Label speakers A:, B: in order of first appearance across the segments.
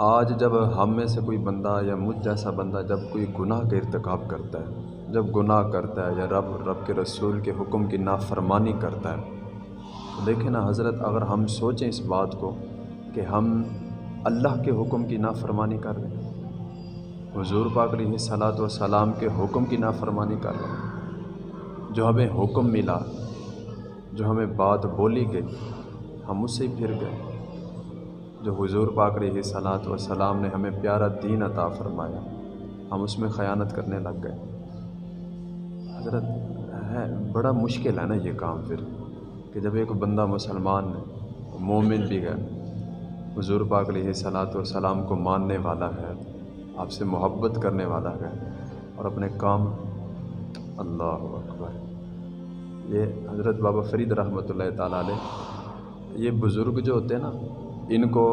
A: आज जब हम में से कोई बंदा या मुझ जैसा बंदा जब कोई गुनाह का इरतकब करता है, जब गुनाह करता है या रब रब के रसूल के हुक्म की नाफरमानी करता है तो देखें ना हज़रत, अगर हम सोचें इस बात को कि हम अल्लाह के हुक्म की नाफरमानी कर रहे हैं, हुजूर पाक सलात व सलाम के हुक्म की नाफरमानी कर रहे हैं, जो हमें हुक्म मिला, जो हमें बात बोली गई, हम उससे फिर गए। जो हुजूर पाक रही सलात व सलाम ने हमें प्यारा दीन अता फरमाया, हम उसमें ख़यानत करने लग गए। हज़रत, है, बड़ा मुश्किल है ना ये काम फिर, कि जब एक बंदा मुसलमान है मोमिन भी है, हुजूर पाक सलात व सलाम को मानने वाला है, आपसे मोहब्बत करने वाला है, और अपने काम, अल्लाह अकबर। ये हज़रत बाबा फ़रीद रहमत ताला ये बुज़ुर्ग जो होते हैं ना इनको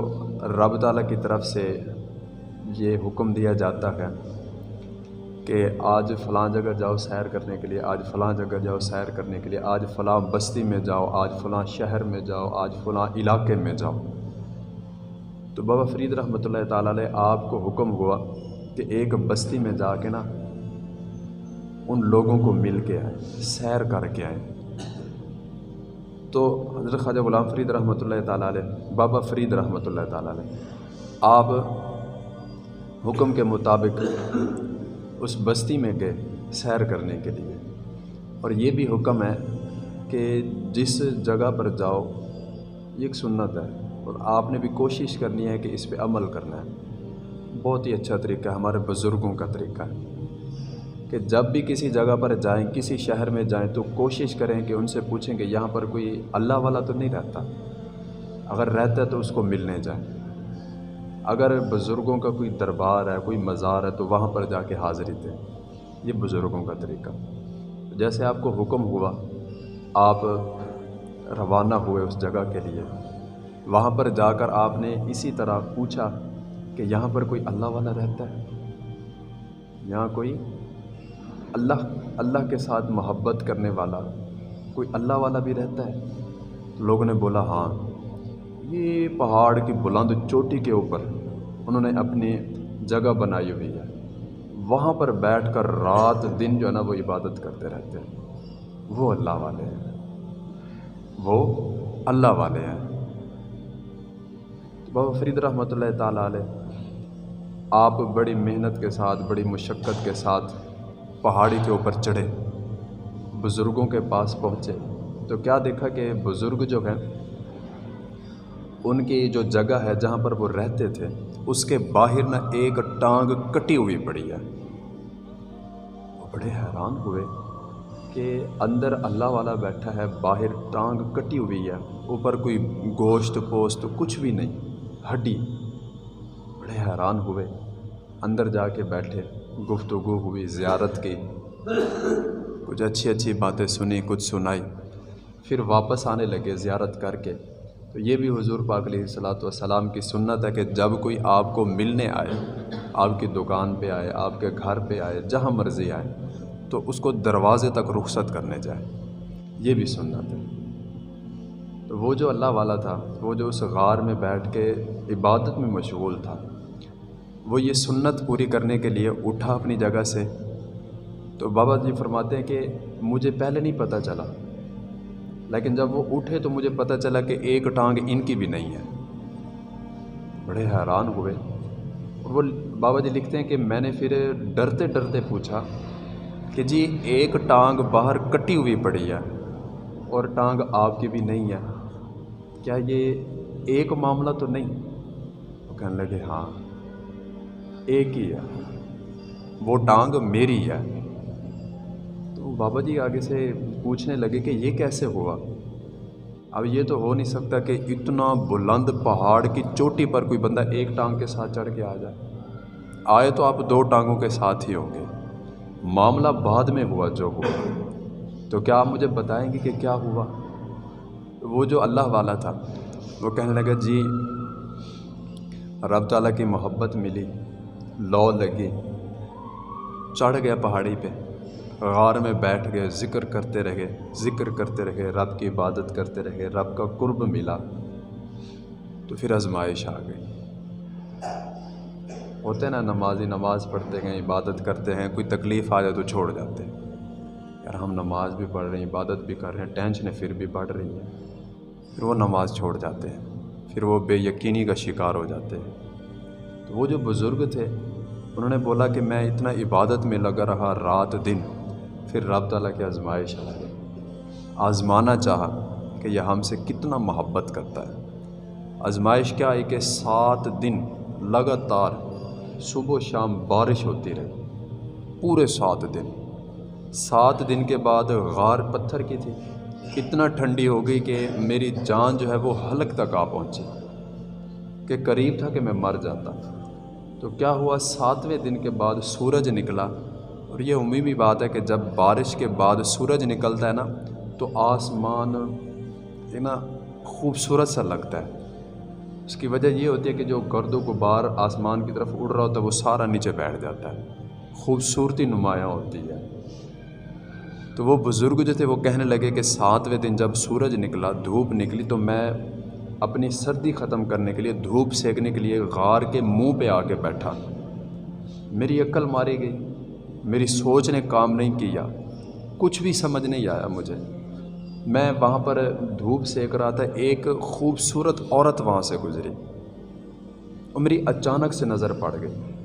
A: रब ताला की तरफ़ से ये हुक्म दिया जाता है कि आज फ़लाँ जगह जाओ सैर करने के लिए, आज फ़लाँ जगह जाओ सैर करने के लिए, आज फ़लाँ बस्ती में जाओ, आज फ़लाँ शहर में जाओ, आज फ़लाँ इलाके में जाओ। तो बाबा फरीद रहमत ताला आपको हुक्म हुआ कि एक बस्ती में जाके ना उन लोगों को मिल के आए, सैर करके आए। तो हज़रत ख्वाजा ग़ुलाम फ़रीद रहमत ताली बाबा फ़रीद रहमत ताली आप हुक्म के मुताबिक उस बस्ती में गए सैर करने के लिए। और ये भी हुक्म है कि जिस जगह पर जाओ, ये एक सुन्नत है और आपने भी कोशिश करनी है कि इस पर अमल करना है। बहुत ही अच्छा तरीका है, हमारे बुज़ुर्गों का तरीका है। कि जब भी किसी जगह पर जाएँ, किसी शहर में जाएँ तो कोशिश करें कि उनसे पूछें कि यहाँ पर कोई अल्लाह वाला तो नहीं रहता? अगर रहता है तो उसको मिलने जाएँ। अगर बुज़ुर्गों का कोई दरबार है, कोई मज़ार है तो वहाँ पर जाके हाज़िरी दें। ये बुज़ुर्गों का तरीका। जैसे आपको हुक्म हुआ, आप रवाना हुए उस जगह के लिए। वहाँ पर जाकर आपने इसी तरह पूछा कि यहाँ पर कोई अल्लाह वाला रहता है? यहाँ कोई अल्लाह अल्लाह के साथ मोहब्बत करने वाला, कोई अल्लाह वाला भी रहता है? तो लोगों ने बोला हाँ। ये पहाड़ की बुलंद चोटी के ऊपर उन्होंने अपनी जगह बनाई हुई है। वहाँ पर बैठ कर रात दिन जो है ना, वो इबादत करते रहते हैं। वो अल्लाह वाले हैं। वो अल्लाह वाले हैं। तो बाबा फरीद रहमत आप बड़ी मेहनत के साथ, बड़ी मुशक्क़त के साथ पहाड़ी के ऊपर चढ़े। बुज़ुर्गों के पास पहुँचे। तो क्या देखा कि बुज़ुर्ग जो हैं, उनकी जो जगह है जहाँ पर वो रहते थे, उसके बाहर ना एक टांग कटी हुई पड़ी है। वो बड़े हैरान हुए कि अंदर अल्लाह वाला बैठा है, बाहर टांग कटी हुई है, ऊपर कोई गोश्त पोस्त कुछ भी नहीं, हड्डी। बड़े हैरान हुए, अंदर जाके बैठे। गुफ्तु हुई ज़्यारत की। कुछ अच्छी अच्छी बातें सुनी, कुछ सुनाई, फिर वापस आने लगे ज़्यारत करके। तो ये भी हुजूर पाक सलाम की सुन्नत है कि जब कोई आपको मिलने आए, आपकी दुकान पे आए, आपके घर पे आए, जहाँ मर्ज़ी आए तो उसको दरवाज़े तक रुखसत करने जाए। ये भी सुन्नत है। तो वो जो अल्लाह वाला था, वो जो उस गार में बैठ के इबादत में मशगूल था वो ये सुन्नत पूरी करने के लिए उठा अपनी जगह से। तो बाबा जी फरमाते हैं कि मुझे पहले नहीं पता चला। लेकिन जब वो उठे तो मुझे पता चला कि एक टांग इनकी भी नहीं है। बड़े हैरान हुए। और वो बाबा जी लिखते हैं कि मैंने फिर डरते डरते पूछा कि जी, एक टांग बाहर कटी हुई पड़ी है और टांग आपकी भी नहीं है। क्या ये एक मामला तो नहीं? वो कहने लगे हाँ। एक ही है। वो टांग मेरी है। तो बाबा जी आगे से पूछने लगे कि ये कैसे हुआ? अब ये तो हो नहीं सकता कि इतना बुलंद पहाड़ की चोटी पर कोई बंदा एक टांग के साथ चढ़ के आ जाए। आए तो आप दो टांगों के साथ ही होंगे। मामला बाद में हुआ जो हुआ। तो क्या आप मुझे बताएँगे कि क्या हुआ? वो जो अल्लाह वाला था, वो कहने लगा, जी, रब ताला की मोहब्बत मिली। लौ लगी। चढ़ गया पहाड़ी पे। गार में बैठ गए, ज़िक्र करते रहे, ज़िक्र करते रहे, रब की इबादत करते रहे, रब का कुर्ब मिला। तो फिर आजमाइश आ गई। होते ना, नमाजी नमाज़ पढ़ते हैं इबादत करते हैं, कोई तकलीफ़ आ जाए तो छोड़ जाते हैं। यार, हम नमाज़ भी पढ़ रहे हैं, इबादत भी कर रहे हैं, टेंशन फिर भी बढ़ रही है। फिर वो नमाज़ छोड़ जाते हैं। फिर वो बेयकीनी का शिकार हो जाते हैं। तो वो जो बुज़ुर्ग थे उन्होंने बोला कि मैं इतना इबादत में लगा रहा रात दिन। फिर रब ताला की आजमाइश आई आज़माना चाहा कि यह हमसे कितना मोहब्बत करता है। आजमाइश क्या है कि सात दिन लगातार सुबह शाम बारिश होती रही। पूरे सात दिन। सात दिन के बाद गार पत्थर की थी। इतना ठंडी हो गई कि मेरी जान जो है वो हलक तक आ पहुँची। कि करीब था कि मैं मर जाता। तो क्या हुआ? सातवें दिन के बाद सूरज निकला। और ये उम्मीदी बात है कि जब बारिश के बाद सूरज निकलता है ना तो आसमान ना खूबसूरत सा लगता है। उसकी वजह ये होती है कि जो गर्दो गुबार आसमान की तरफ़ उड़ रहा होता है, वो सारा नीचे बैठ जाता है। खूबसूरती नुमाया होती है। तो वो बुज़ुर्ग जो थे, वो कहने लगे कि सातवें दिन जब सूरज निकला, धूप निकली तो मैं अपनी सर्दी ख़त्म करने के लिए, धूप सेकने के लिए गार के मुँह पे आके बैठा। मेरी अक्ल मारी गई, मेरी सोच ने काम नहीं किया, कुछ भी समझ नहीं आया मुझे। मैं वहाँ पर धूप सेक रहा था, एक खूबसूरत औरत वहाँ से गुज़री और मेरी अचानक से नज़र पड़ गई।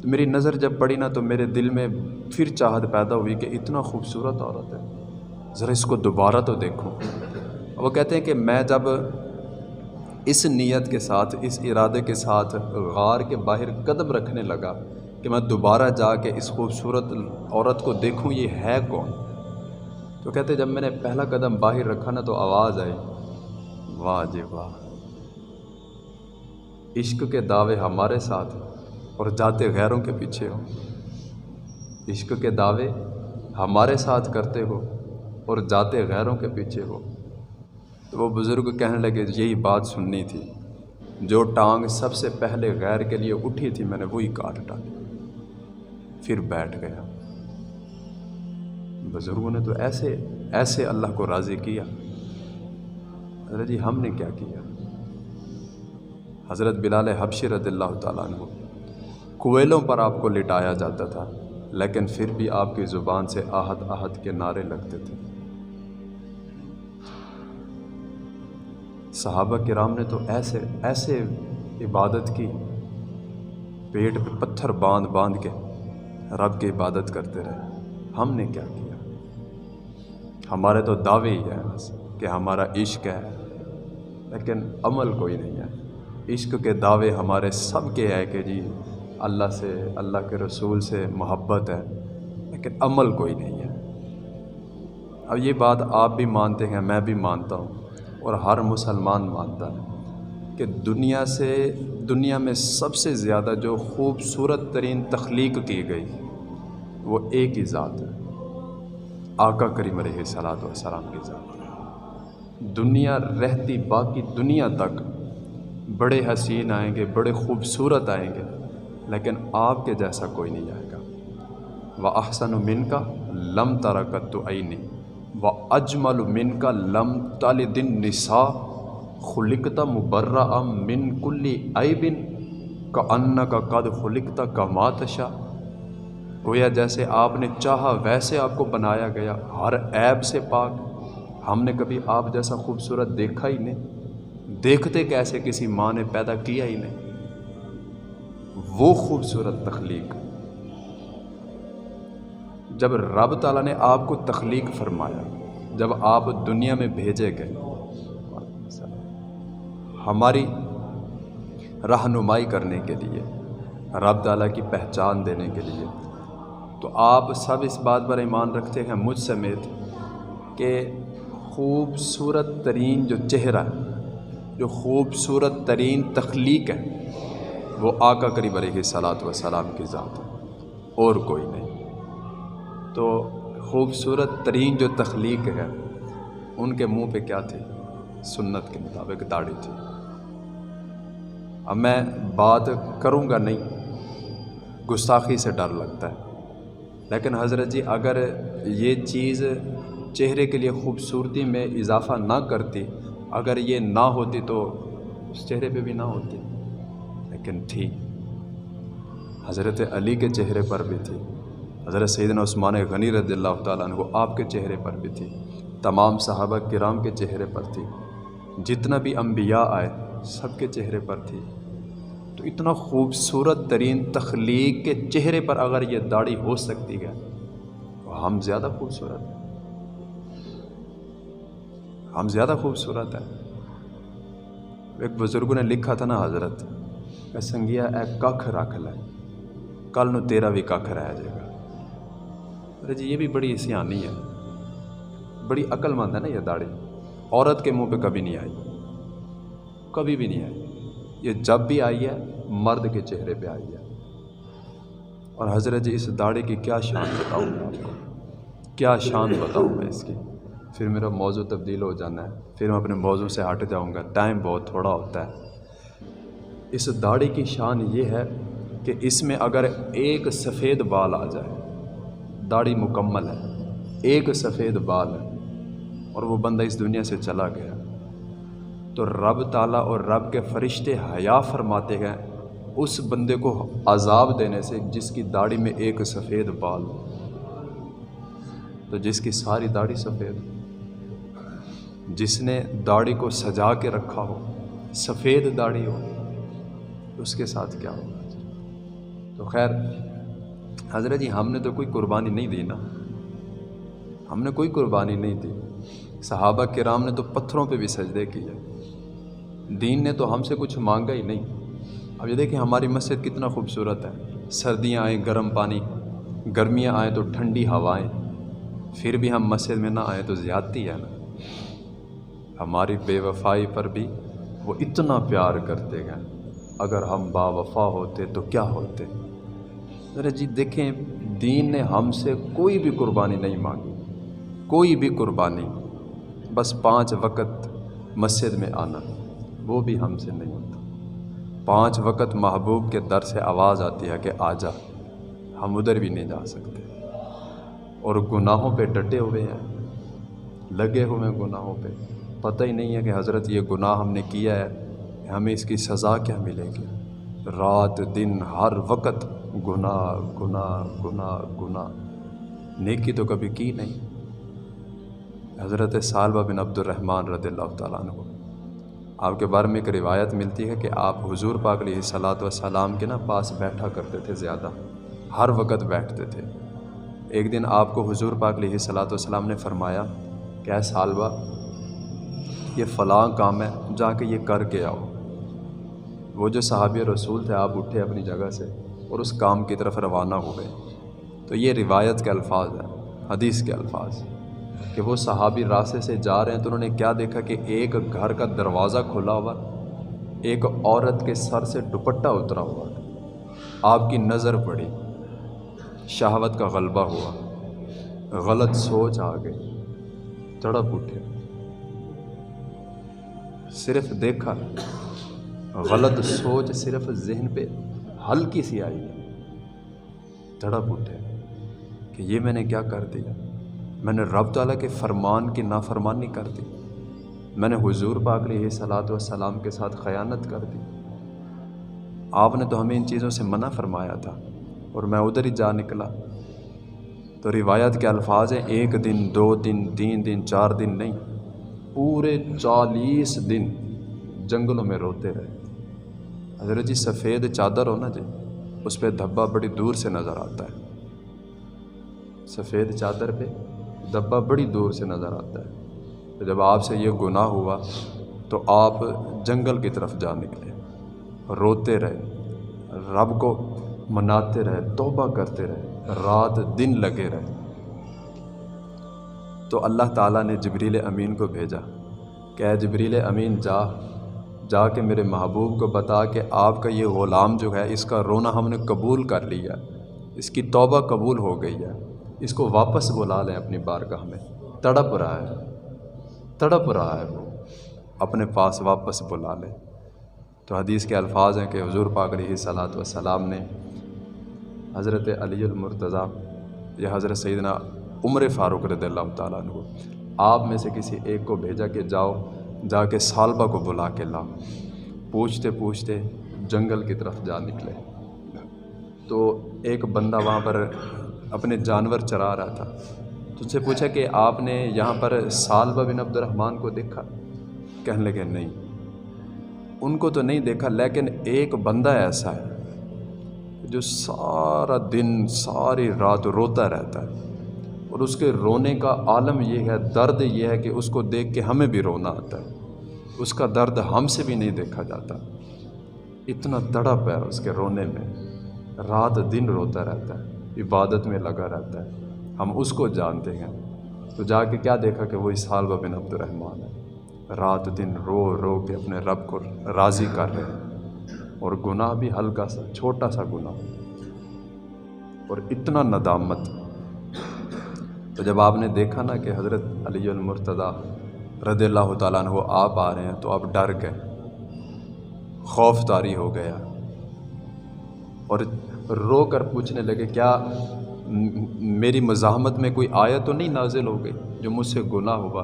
A: तो मेरी नज़र जब पड़ी ना तो मेरे दिल में फिर चाहत पैदा हुई कि इतना खूबसूरत औरत है, ज़रा इसको दोबारा तो देखूँ। वो कहते हैं कि मैं जब इस नीयत के साथ, इस इरादे के साथ गार के बाहर कदम रखने लगा कि मैं दोबारा जाके इस खूबसूरत औरत को देखूँ, ये है कौन? तो कहते जब मैंने पहला कदम बाहर रखा ना तो आवाज़ आई, वाह जी वाह। इश्क के दावे हमारे साथ और जाते गैरों के पीछे हो। इश्क के दावे हमारे साथ करते हो और जाते गैरों के पीछे हो। तो वो बुज़ुर्ग कहने लगे, यही बात सुननी थी। जो टांग सबसे पहले गैर के लिए उठी थी, मैंने वही काट डाली। फिर बैठ गया। बुज़ुर्गों ने तो ऐसे ऐसे अल्लाह को राज़ी किया। हज़रत जी, हमने क्या किया? हज़रत बिलाल हबशी रदल्ला तु कोयलों पर आपको लिटाया जाता था, लेकिन फिर भी आपकी ज़ुबान से आहत आहत के नारे लगते थे। सहाबा कराम ने तो ऐसे ऐसे इबादत की। पेट पे पत्थर बाँध बाँध के रब की इबादत करते रहे। हमने क्या किया? हमारे तो दावे ही हैं बस कि हमारा इश्क है, लेकिन अमल कोई नहीं है। इश्क के दावे हमारे सब के हैं कि जी, अल्लाह से, अल्लाह के रसूल से मोहब्बत है, लेकिन अमल कोई नहीं है। अब ये बात आप भी मानते हैं, मैं भी मानता हूँ। और हर मुसलमान मानता है कि दुनिया से, दुनिया में सबसे ज़्यादा जो खूबसूरत तरीन तख्लीक की गई, वो एक ही ज़ात है। आका करीम सलात सलाम की ज़ात दुनिया रहती बाकी दुनिया तक बड़े हसीन आएँगे, बड़े खूबसूरत आएँगे, लेकिन आपके जैसा कोई नहीं आएगा। व अहसन मिन का लम तरकत तो आईनी व अजमल मिन का लम ताल दिन निसा, खुलिकता मुबर्रा मिन कुल्ली बिन का अन्न का कद खुलिकता का मातशा। गोया जैसे आपने चाहा, वैसे आपको बनाया गया हर ऐब से पाक। हमने कभी आप जैसा खूबसूरत देखा ही नहीं। देखते कैसे किसी माँ ने पैदा किया ही नहीं। वो खूबसूरत तख्लीक। जब रब ताला ने आपको तख्लीक फरमाया, जब आप दुनिया में भेजे गए, हमारी रहनुमाई करने के लिए, रब ताला की पहचान देने के लिए तो आप सब इस बात पर ईमान रखते हैं मुझ समेत कि खूबसूरत तरीन जो चेहरा जो खूबसूरत तरीन तख्लीक है, वो आका करीब सलात व सलाम की ज़ात है, और कोई नहीं। तो खूबसूरत तरीन जो तख्लीक है, उनके मुँह पे क्या थी? सुन्नत के मुताबिक दाढ़ी थी। अब मैं बात करूँगा नहीं, गुस्ताखी से डर लगता है। लेकिन हज़रत जी, अगर ये चीज़ चेहरे के लिए ख़ूबसूरती में इजाफ़ा ना करती, अगर ये ना होती तो उस चेहरे पे भी ना होती। लेकिन थी। हज़रत अली के चेहरे पर भी थी। हज़रत सैदना उस्मान गनी रद्ला को आपके चेहरे पर भी थी। तमाम सहाबा किराम के चेहरे पर थी। जितना भी अम्बिया आए, सबके चेहरे पर थी। तो इतना खूबसूरत तरीन तख्लीक के चेहरे पर अगर ये दाढ़ी हो सकती है तो हम ज़्यादा खूबसूरत हैं। हम ज़्यादा खूबसूरत हैं। एक बुज़ुर्ग ने लिखा था ना हज़रत संगिया ए कख रख लै, कल न तेरा भी कख रह जाएगा। अरे जी, ये भी बड़ी सियानी है। बड़ी अक्लमंद है ना ये दाढ़ी। औरत के मुँह पे कभी नहीं आई। कभी भी नहीं आई। ये जब भी आई है, मर्द के चेहरे पे आई है। और हज़रत जी, इस दाढ़ी की क्या शान बताऊँ मैं आपको? क्या शान बताऊँ मैं इसकी? फिर मेरा मौजू तब्दील हो जाना है। फिर मैं अपने मौजू से हट जाऊँगा। टाइम बहुत थोड़ा होता है। इस दाढ़ी की शान ये है कि इसमें अगर एक सफ़ेद बाल आ जाए दाढ़ी मुकम्मल है, एक सफ़ेद बाल है, और वो बंदा इस दुनिया से चला गया। तो रब ताला और रब के फरिश्ते हया फरमाते हैं, उस बंदे को अजाब देने से जिसकी दाढ़ी में एक सफ़ेद बाल तो जिसकी सारी दाढ़ी सफ़ेद जिसने दाढ़ी को सजा के रखा हो, सफ़ेद दाढ़ी हो, उसके साथ क्या होगा? तो खैर हज़रत जी, हमने तो कोई कुर्बानी नहीं दी ना। हमने कोई कुर्बानी नहीं दी। सहाबा राम ने तो पत्थरों पे भी सजदे किए। दीन ने तो हमसे कुछ मांगा ही नहीं। अब ये देखिए, हमारी मस्जिद कितना खूबसूरत है। सर्दियाँ आए, गर्म पानी। गर्मियाँ आए तो ठंडी हवाएँ। फिर भी हम मस्जिद में ना आए तो ज़्यादती है ना। हमारी बेवफाई पर भी वो इतना प्यार करते हैं। अगर हम बावफा होते तो क्या होते? अरे जी, देखें, दीन ने हमसे कोई भी कुर्बानी नहीं मांगी, कोई भी कुर्बानी। बस पाँच वक़्त मस्जिद में आना, वो भी हमसे नहीं होता। पाँच वक़्त महबूब के दर से आवाज़ आती है कि आजा, हम उधर भी नहीं जा सकते। और गुनाहों पे डटे हुए हैं, लगे हुए हैं गुनाहों पे। पता ही नहीं है कि हज़रत, ये गुनाह हमने किया है, हमें इसकी सज़ा क्या मिलेगी? रात दिन, हर वक्त गुनाह गुना गुना गुनाह। नेकी तो कभी की नहीं। हज़रत सालबा बिन अब्दुलरहमान रदील्ला तु आपके बारे में एक रिवायत मिलती है कि आप हुजूर पाक सलात सलाम के ना पास बैठा करते थे ज़्यादा। हर वक्त बैठते थे। एक दिन आपको हुजूर पाक सलात सलाम ने फरमाया, क्या सालबा ये फ़लाँ काम है, जाके ये करके आओ। वो जो सहाबी रसूल थे, आप उठे अपनी जगह से और उस काम की तरफ़ रवाना हो गए। तो ये रिवायत के अल्फाज हैं, हदीस के अल्फाज। कि वो सहाबी रास्ते से जा रहे हैं तो उन्होंने क्या देखा कि एक घर का दरवाज़ा खुला हुआ एक औरत के सर से दुपट्टा उतरा हुआ आपकी नज़र पड़ी, शहावत का गलबा हुआ, गलत सोच आ गई, तड़प उठे। सिर्फ़ देखा, गलत सोच सिर्फ़ जहन पे हल्की सी आई है। तड़प उठे। कि ये मैंने क्या कर दिया? मैंने रब ताला के फ़रमान की नाफरमानी कर दी। मैंने हुजूर पाक सलात व सलाम के साथ ख़यानत कर दी। आपने तो हमें इन चीज़ों से मना फरमाया था और मैं उधर ही जा निकला। तो रिवायत के अल्फाज हैं, एक दिन, दो दिन, तीन दिन, चार दिन नहीं, पूरे चालीस दिन जंगलों में रोते रहे। हज़रत जी सफ़ेद चादर हो ना जी, उस पर धब्बा बड़ी दूर से नज़र आता है। सफ़ेद चादर पे धब्बा बड़ी दूर से नज़र आता है। तो जब आपसे ये गुनाह हुआ तो आप जंगल की तरफ़ जा निकले, रोते रहे, रब को मनाते रहे, तोबा करते रहे, रात दिन लगे रहे। तो अल्लाह ताला ने जबरील अमीन को भेजा क्या जबरील अमीन, जा जाके मेरे महबूब को बता कि आपका ये ग़ुलाम जो है, इसका रोना हमने कबूल कर लिया। इसकी तौबा कबूल हो गई है। इसको वापस बुला लें अपनी बारगाह में। तड़प रहा है। तड़प रहा है वो। अपने पास वापस बुला लें। तो हदीस के अल्फाज हैं कि हजूर पाक सलात वसलाम ने हज़रत अलीमरतज़ा या हज़रत सैदना उम्र फ़ारूक रद्ला तु आप में से किसी एक को भेजा कि जाओ जाके सालबा को बुला के ला। पूछते पूछते जंगल की तरफ़ जा निकले। तो एक बंदा वहाँ पर अपने जानवर चरा रहा था। तो उनसे पूछा कि आपने यहाँ पर सालबा बिन अब्दुलरहमान को देखा? कहने लगे, नहीं। उनको तो नहीं देखा, लेकिन एक बंदा ऐसा है, जो सारा दिन, सारी रात रोता रहता है। और उसके रोने का आलम यह है, दर्द यह है कि उसको देख के हमें भी रोना आता है। उसका दर्द हमसे भी नहीं देखा जाता। इतना तड़प है उसके रोने में। रात दिन रोता रहता है, इबादत में लगा रहता है। हम उसको जानते हैं। तो जाके क्या देखा कि वो इसहाल बिन अब्दुलरहमान है। रात दिन रो रो के अपने रब को राज़ी कर रहे हैं। और गुनाह भी हल्का सा, छोटा सा गुनाह। और इतना नदामत तो जब आपने देखा ना कि हज़रत अली मुर्तदा रद अल्लाह वो आप आ रहे हैं तो आप डर गए खौफ तारी हो गया। और रो कर पूछने लगे, क्या मेरी मज़ाहमत में कोई आया तो नहीं नाजिल हो गई जो मुझसे गुना हुआ?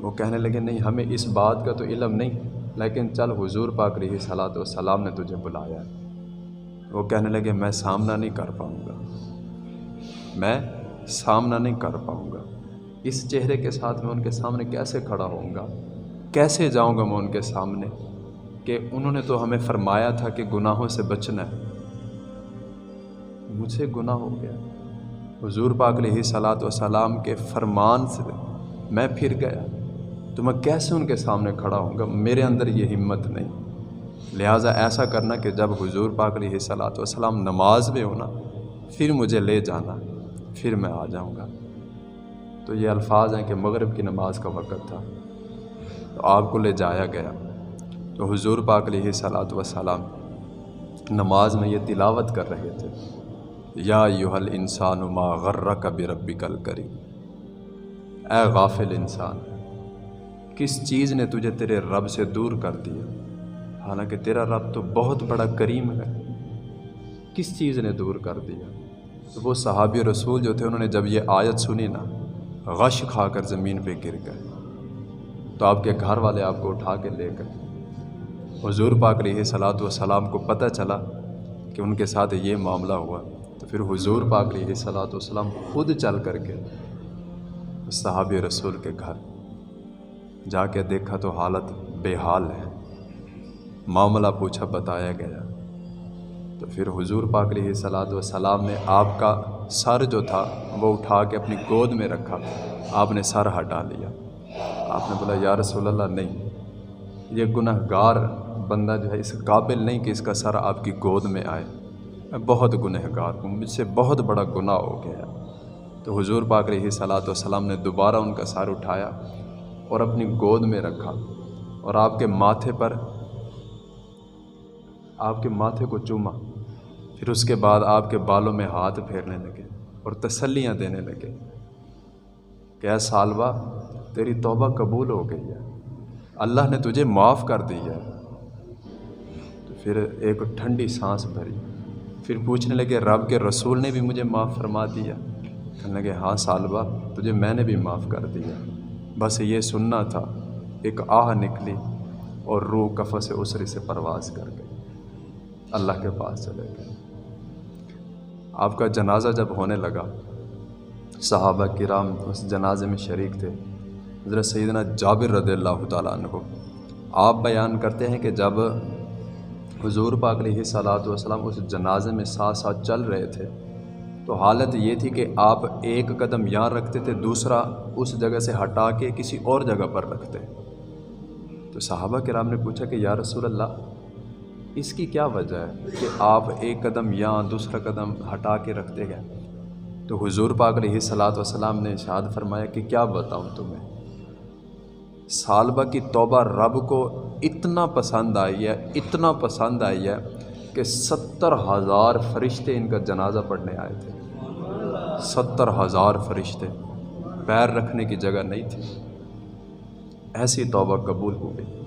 A: वो कहने लगे, नहीं, हमें इस बात का तो इलम नहीं, लेकिन चल हुजूर पाक रही सलात सलाम ने तुझे बुलाया वो कहने लगे, मैं सामना नहीं कर पाऊँगा। मैं सामना नहीं कर पाऊँगा। इस चेहरे के साथ मैं उनके सामने कैसे खड़ा होऊँगा? कैसे जाऊँगा मैं उनके सामने? कि उन्होंने तो हमें फरमाया था कि गुनाहों से बचना है। मुझे गुनाह हो गया। हजूर पाक सलात सलाम के फरमान से मैं फिर गया। तो मैं कैसे उनके सामने खड़ा होऊँगा? मेरे अंदर ये हिम्मत नहीं। लिहाजा ऐसा करना कि जब हुजूर पाक सलात सलाम नमाज़ में होना फिर मुझे ले जाना। फिर मैं आ जाऊँगा। तो ये अल्फाज हैं कि मगरब की नमाज़ का वक़्त था। तो आपको ले जाया गया। तो हुजूर पाक सलात वसलाम नमाज़ में ये तिलावत कर रहे थे। या युहल इंसान मा गर्र का रबी कल करी ए गाफिल इंसान, किस चीज़ ने तुझे तेरे रब से दूर कर दिया? हालाँकि तेरा रब तो बहुत बड़ा करीम है। किस चीज़ ने दूर कर दिया? तो वो सहाबी रसूल जो थे, उन्होंने जब ये आयत सुनी ना, गश खाकर ज़मीन पे गिर गए। तो आपके घर वाले आपको उठा के ले गए। हजूर पाक सलात सलाम को पता चला कि उनके साथ ये मामला हुआ। तो फिर हुजूर पाक सलात सलाम खुद चल कर के साहब रसूल के घर जाके देखा तो हालत बेहाल है। मामला पूछा, बताया गया। तो फिर हुजूर पाक व सलाम ने आपका सर जो था, वो उठा के अपनी गोद में रखा। आपने सर हटा लिया। आपने बोला, या रसूल अल्लाह नहीं। ये गुनहगार बंदा जो है, इस काबिल नहीं कि इसका सर आपकी गोद में आए। मैं बहुत गुनहगार हूँ, मुझसे बहुत बड़ा गुनाह हो गया तो हुजूर पाक सलात सलाम ने दोबारा उनका सर उठाया और अपनी गोद में रखा और आपके माथे पर, आपके माथे को चूमा। फिर उसके बाद आपके बालों में हाथ फेरने लगे और तसल्लियाँ देने लगे। क्या सालवा, तेरी तौबा कबूल हो गई है। अल्लाह ने तुझे माफ़ कर दी है। तो फिर एक ठंडी सांस भरी। फिर पूछने लगे, रब के रसूल ने भी मुझे माफ़ फरमा दिया कहने लगे हाँ सालवा, तुझे मैंने भी माफ़ कर दिया बस ये सुनना था। एक आह निकली और रूह कफ़ से उसरी से परवास कर गई। अल्लाह के पास चले गए। आपका जनाजा जब होने लगा, सहाबा किराम उस जनाजे में शरीक थे। हज़रत सैदना जाबिर रदल्ला को। आप बयान करते हैं कि जब हजूर पाक सलात उस जनाजे में साथ साथ चल रहे थे तो हालत ये थी कि आप एक कदम यहाँ रखते थे, दूसरा उस जगह से हटा के किसी और जगह पर रखते। तो सहाबा कराम ने पूछा कि, या रसूल अल्लाह इसकी क्या वजह है कि आप एक कदम यहाँ दूसरा कदम हटा के रखते गए? तो हुजूर पाक सलात वसलाम ने शाद फरमाया कि क्या बताऊँ तुम्हें? सालबा की तौबा रब को इतना पसंद आई है, इतना पसंद आई है कि सत्तर हज़ार फरिश्ते इनका जनाजा पढ़ने आए थे। सत्तर हज़ार फरिश्ते पैर रखने की जगह नहीं थी। ऐसी तौबा कबूल हो गई।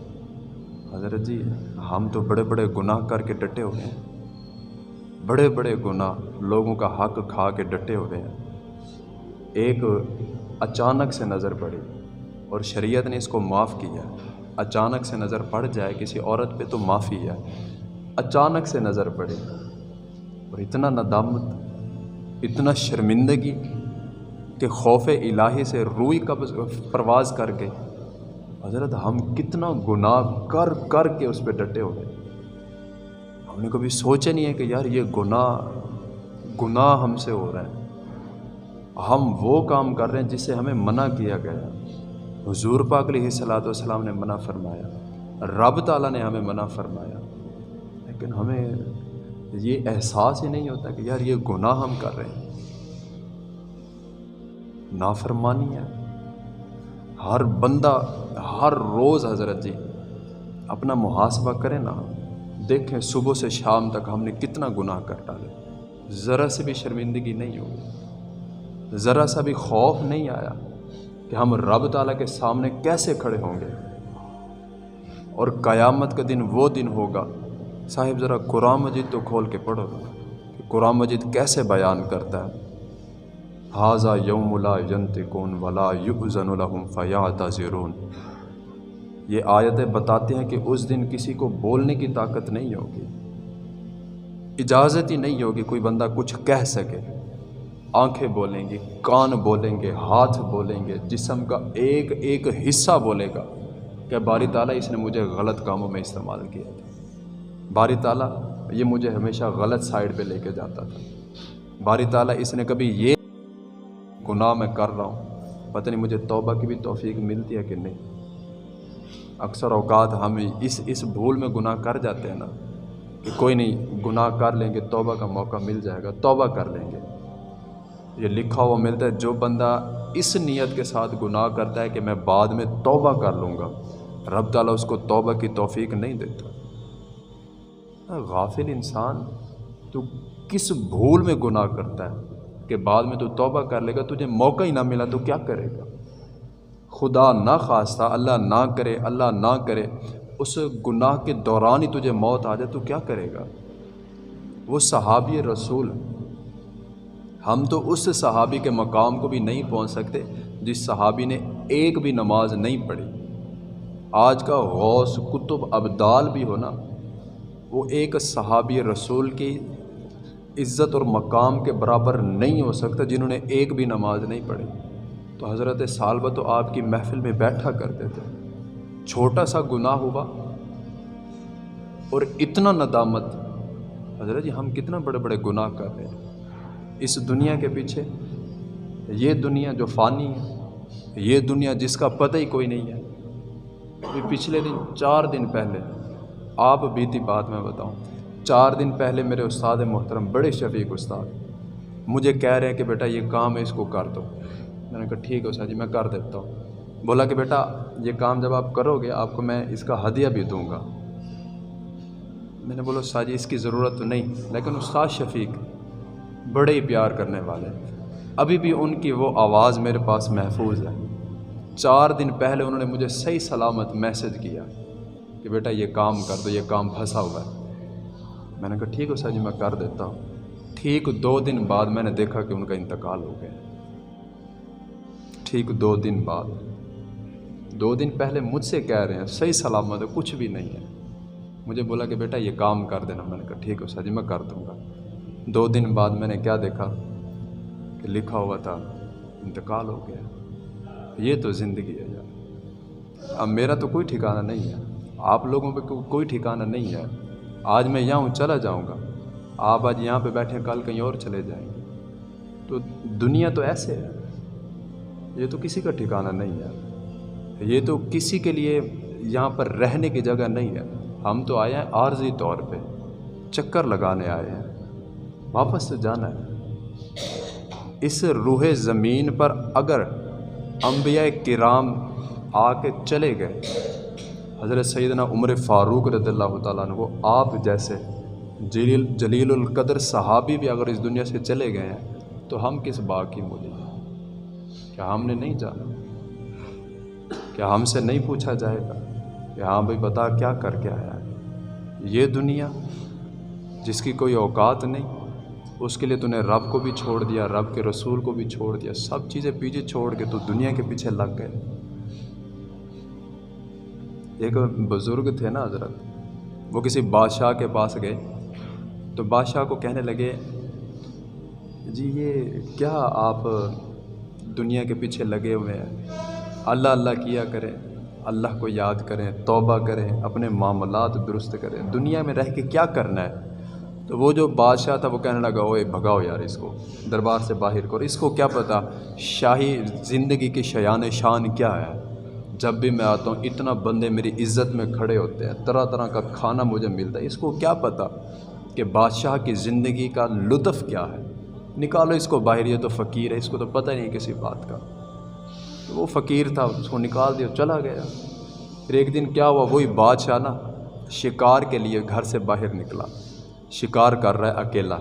A: हज़रत जी, हम तो बड़े बड़े गुनाह करके डटे हुए हैं। बड़े बड़े गुनाह लोगों का हक खा के डटे हुए हैं। एक अचानक से नज़र पड़ी और शरीयत ने इसको माफ़ किया। अचानक से नज़र पड़ जाए किसी औरत पे तो माफ़ी है। अचानक से नज़र पड़े और इतना नदामत, इतना शर्मिंदगी कि खौफ इलाही से रूई का परवाज़ कर गए हज़रत, हम कितना गुनाह कर कर के उस पर डटे हुए हमने कभी सोचा नहीं है कि यार ये गुनाह गुनाह हमसे हो रहा है। हम वो काम कर रहे हैं जिससे हमें मना किया गया हजूर पाक सलाम ने मना फरमाया। रब ताला ने हमें मना फरमाया। लेकिन हमें ये एहसास ही नहीं होता कि यार ये गुनाह हम कर रहे हैं। नाफरमानी है। हर बंदा, हर रोज़ हज़रत जी, अपना मुहासबा करें ना, देखें सुबह से शाम तक हमने कितना गुनाह कर डाले। ज़रा से भी शर्मिंदगी नहीं होगी ज़रा सा भी खौफ नहीं आया कि हम रब ताला के सामने कैसे खड़े होंगे। और क़यामत का दिन वो दिन होगा। साहिब, ज़रा कुरान मजिद तो खोल के पढ़ो कि कुरान मजिद कैसे बयान करता है। हाजा यौमुला यंत कौन वला युजनलहम फ़यात ज़रून ये आयतें बताते हैं कि उस दिन किसी को बोलने की ताकत नहीं होगी। इजाज़त ही नहीं होगी कोई बंदा कुछ कह सके। आँखें बोलेंगी, कान बोलेंगे, हाथ बोलेंगे, जिसम का एक एक हिस्सा बोलेगा। कि बारी ताला इसने मुझे गलत कामों में इस्तेमाल किया था? बारी ताला ये मुझे हमेशा गलत साइड पे लेके जाता था। बारी ताला इसने कभी ये गुनाह मैं कर रहा हूँ। पता नहीं मुझे तौबा की भी तौफीक मिलती है कि नहीं। अक्सर अवकात हम इस इस भूल में गुनाह कर जाते हैं ना, कि कोई नहीं, गुनाह कर लेंगे, तौबा का मौका मिल जाएगा, तौबा कर लेंगे। ये लिखा हुआ मिलता है, जो बंदा इस नीयत के साथ गुनाह करता है कि मैं बाद में तौबा कर लूँगा, रब ताला उसको तौबा की तौफीक नहीं देता। गाफिल इंसान, तू किस भूल में गुनाह करता है? कि बाद में तू तौबा कर लेगा, तुझे मौका ही ना मिला तो क्या करेगा? खुदा ना खास्ता, अल्लाह ना करे, अल्लाह ना करे, उस गुनाह के दौरान ही तुझे मौत आ जाए तो क्या करेगा? वो सहाबी रसूल, हम तो उस सहाबी के मकाम को भी नहीं पहुँच सकते, जिस सहाबी ने एक भी नमाज़ नहीं पढ़ी। आज का गौस कुतुब अबदाल भी हो ना, वो एक सहाबी रसूल की इज़्ज़त और मकाम के बराबर नहीं हो सकता जिन्होंने एक भी नमाज़ नहीं पढ़ी। तो हज़रत सालबा तो आपकी महफिल में बैठा करते थे छोटा सा गुनाह हुआ और इतना नदामत। हज़रत जी, हम कितना बड़े बड़े गुनाह कर रहे हैं। इस दुनिया के पीछे ये दुनिया जो फ़ानी है, ये दुनिया जिसका पता ही कोई नहीं है। अभी पिछले दिन, चार दिन पहले, आप बीती बात मैं बताऊँ। चार दिन पहले मेरे उस्ताद मोहतरम बड़े शफीक उस्ताद मुझे कह रहे हैं कि बेटा ये काम है, इसको कर दो। मैंने कहा, ठीक है उषा जी, मैं कर देता हूँ। बोला कि बेटा, ये काम जब आप करोगे, आपको मैं इसका हदिया भी दूँगा। मैंने बोला, उस्ताद जी, इसकी ज़रूरत तो नहीं, लेकिन उस्ताद शफीक बड़े ही प्यार करने वाले अभी भी उनकी वो आवाज़ मेरे पास महफूज है। चार दिन पहले उन्होंने मुझे सही सलामत मैसेज किया कि बेटा, ये काम कर दो, ये काम फंसा हुआ है। मैंने कहा ठीक है सर जी मैं कर देता हूँ। ठीक दो दिन बाद मैंने देखा कि उनका इंतकाल हो गया। ठीक दो दिन बाद। दो दिन पहले मुझसे कह रहे हैं सही सलामत है कुछ भी नहीं है। मुझे बोला कि बेटा ये काम कर देना। मैंने कहा ठीक है सर जी मैं कर दूँगा। दो दिन बाद मैंने क्या देखा कि लिखा हुआ था इंतकाल हो गया। ये तो ज़िंदगी है यार। अब मेरा तो कोई ठिकाना नहीं है। आप लोगों पे को, कोई ठिकाना नहीं है। आज मैं यहाँ हूँ, चला जाऊँगा। आप आज यहाँ पे बैठे कल कहीं और चले जाएँगे। तो दुनिया तो ऐसे है। ये तो किसी का ठिकाना नहीं है। ये तो किसी के लिए यहाँ पर रहने की जगह नहीं है। हम तो आए हैं आर्जी तौर पे। चक्कर लगाने आए हैं। वापस से जाना है। इस रूह ज़मीन पर अगर अम्बिया कराम आके चले गए हज़रत सैदना उमर फ़ारूक रदल्ला वो आप जैसे जलील जलील कदर सहाबी भी अगर इस दुनिया से चले गए हैं तो हम किस बाग की मूली क्या हमने नहीं जाना? क्या हमसे नहीं पूछा जाएगा? कि हाँ भाई बता क्या करके आया है? ये दुनिया जिसकी कोई औकात नहीं, उसके लिए तूने रब को भी छोड़ दिया, रब के रसूल को भी छोड़ दिया, सब चीज़ें पीछे छोड़ के तू दुनिया के पीछे लग गए। एक बुज़ुर्ग थे ना हज़रत, वो किसी बादशाह के पास गए तो बादशाह को कहने लगे, जी ये क्या आप दुनिया के पीछे लगे हुए हैं? अल्लाह अल्लाह किया करें, अल्लाह को याद करें, तौबा करें, अपने मामलात दुरुस्त करें। दुनिया में रह के क्या करना है? तो वो जो बादशाह था, वो कहने लगा, ओए, भगाओ यार इसको, दरबार से बाहर करो। इसको क्या पता, शाही ज़िंदगी की शयान शान क्या है? जब भी मैं आता हूँ, इतना बंदे मेरी इज़्ज़त में खड़े होते हैं। तरह तरह का खाना मुझे मिलता है। इसको क्या पता कि बादशाह की ज़िंदगी का लुत्फ़ क्या है? निकालो इसको बाहर, ये तो फ़कीर है, इसको तो पता ही नहीं किसी बात का। तो वो फ़कीर था, उसको निकाल दिया, चला गया। फिर एक दिन क्या हुआ, वही बादशाह ना शिकार के लिए घर से बाहर निकला। शिकार कर रहा है अकेला।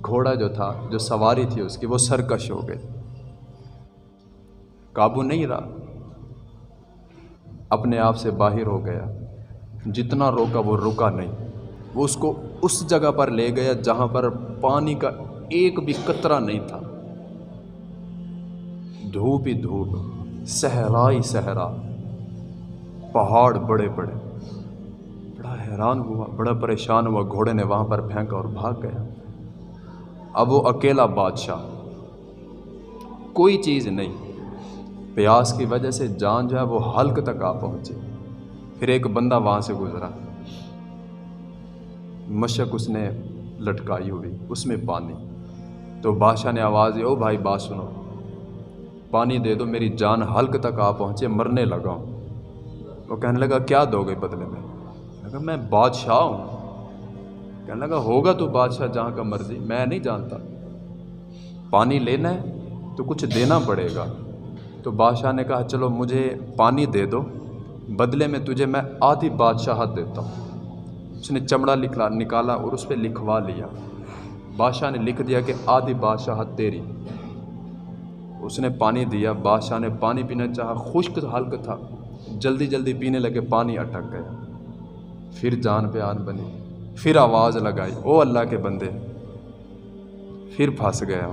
A: घोड़ा जो था, जो सवारी थी उसकी, वो सरकश हो गई। काबू नहीं रहा। अपने आप से बाहर हो गया। जितना रोका वो रुका नहीं। वो उसको उस जगह पर ले गया जहाँ पर पानी का एक भी कतरा नहीं था। धूप ही धूप, सहरा ही सहरा, पहाड़ बड़े बड़े। बड़ा हैरान हुआ, बड़ा परेशान हुआ, घोड़े ने वहाँ पर फेंका और भाग गया। अब वो अकेला बादशाह। कोई चीज़ नहीं। प्यास की वजह से जान जो है वो हल्क तक आ पहुँची। फिर एक बंदा वहाँ से गुजरा। मशक उसने लटकाई हुई, उसमें पानी। तो बादशाह ने आवाज़ दी, ओ भाई, बात सुनो। पानी दे दो, मेरी जान हल्क तक आ पहुँचे, मरने लगा हूँ। वो कहने लगा, क्या दोगे बदले में? लगा मैं बादशाह हूँ। कहने लगा, होगा तो बादशाह जहाँ का मर्ज़ी, मैं नहीं जानता। पानी लेना है तो कुछ देना पड़ेगा। तो बादशाह ने कहा, चलो मुझे पानी दे दो, बदले में तुझे मैं आधी बादशाहत देता हूँ। उसने चमड़ा निकला, निकाला और उस पर लिखवा लिया। बादशाह ने लिख दिया कि आधी बादशाहत तेरी। उसने पानी दिया, बादशाह ने पानी पीना चाहा, खुश्क हल्क था। जल्दी जल्दी पीने लगे, पानी अटक गया। फिर जान पे आन बनी, फिर आवाज़ लगाई, ओ अल्लाह के बंदे, फिर फंस गया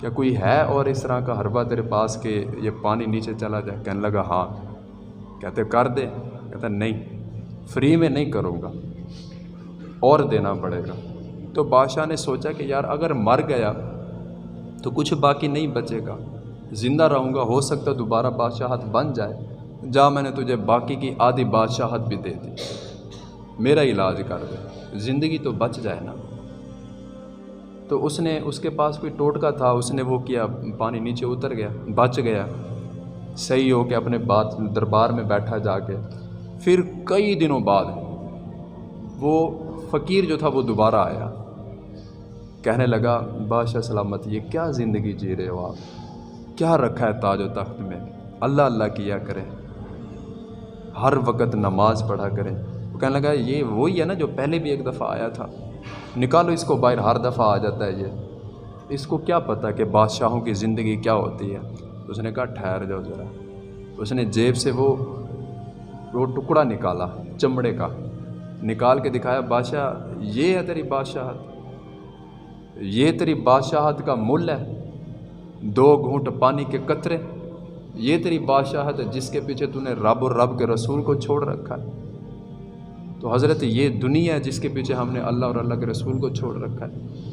A: क्या कोई है और इस तरह का हरबा तेरे पास के ये पानी नीचे चला जाए? कहने लगा हाँ। कहते, कर दे। कहता, नहीं फ्री में नहीं करूँगा, और देना पड़ेगा। तो बादशाह ने सोचा कि यार, अगर मर गया तो कुछ बाकी नहीं बचेगा। ज़िंदा रहूँगा, हो सकता दोबारा बादशाहत बन जाए। जा, मैंने तुझे बाकी की आधी बादशाहत भी दे दी। मेरा इलाज कर दे। ज़िंदगी तो बच जाए ना। तो उसने उसके पास कोई टोटका था, उसने वो किया, पानी नीचे उतर गया, बच गया। सही हो के अपने बात, दरबार में बैठा जाके। फिर कई दिनों बाद वो फ़कीर जो था वो दोबारा आया। कहने लगा, बादशाह सलामत, ये क्या ज़िंदगी जी रहे हो आप? क्या रखा है ताज तख्त में? अल्लाह अल्लाह किया करें। हर वक्त नमाज़ पढ़ा करें। वो कहने लगा, ये वही है ना जो पहले भी एक दफ़ा आया था। निकालो, इसको बाहर हर दफ़ा आ जाता है ये। इसको क्या पता कि बादशाहों की ज़िंदगी क्या होती है? उसने कहा, ठहर जाओ ज़रा। उसने जेब से वो वो टुकड़ा निकाला, चमड़े का। निकाल के दिखाया, बादशाह, ये है तेरी बादशाहत। ये तेरी बादशाहत का मूल्य है। दो घूंट पानी के कतरे। ये तेरी बादशाहत है जिसके पीछे तूने रब और रब के रसूल को छोड़ रखा है। तो हज़रत ये दुनिया जिसके पीछे हमने अल्लाह और अल्लाह के रसूल को छोड़ रखा है।